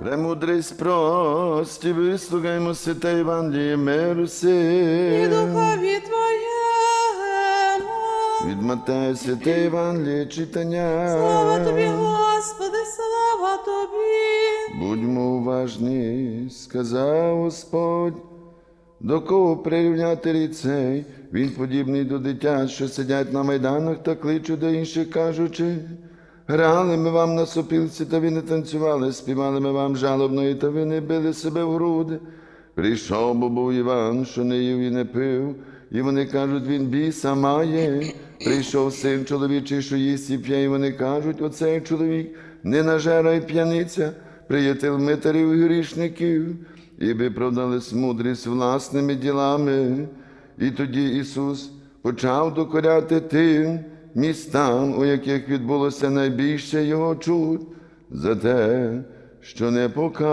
Премудрість прості, вислухаймо святе Євангеліє миру і духові Твоєму. Від Матея святе Євангеліє читання. Слава Тобі, Господи, слава Тобі. Будьмо уважні, сказав Господь, до кого прирівняти ріцей, він подібний до дитят, що сидять на майданах та кличуть до інших, кажучи, грали ми вам на сопілці, та ви не танцювали, співали ми вам жалобної, та ви не били себе в груди. Прийшов бо був Іван, що не їв і не пив, і вони кажуть, він біса має. Прийшов син чоловічий, що їсть і п'є, і вони кажуть, оцей чоловік не нажера й п'яниця, приятель митарів і грішників, і ви продали мудрість власними ділами. І тоді Ісус почав докоряти тим містам, у яких відбулося найбільше Його чуд, за те, що не покаяли.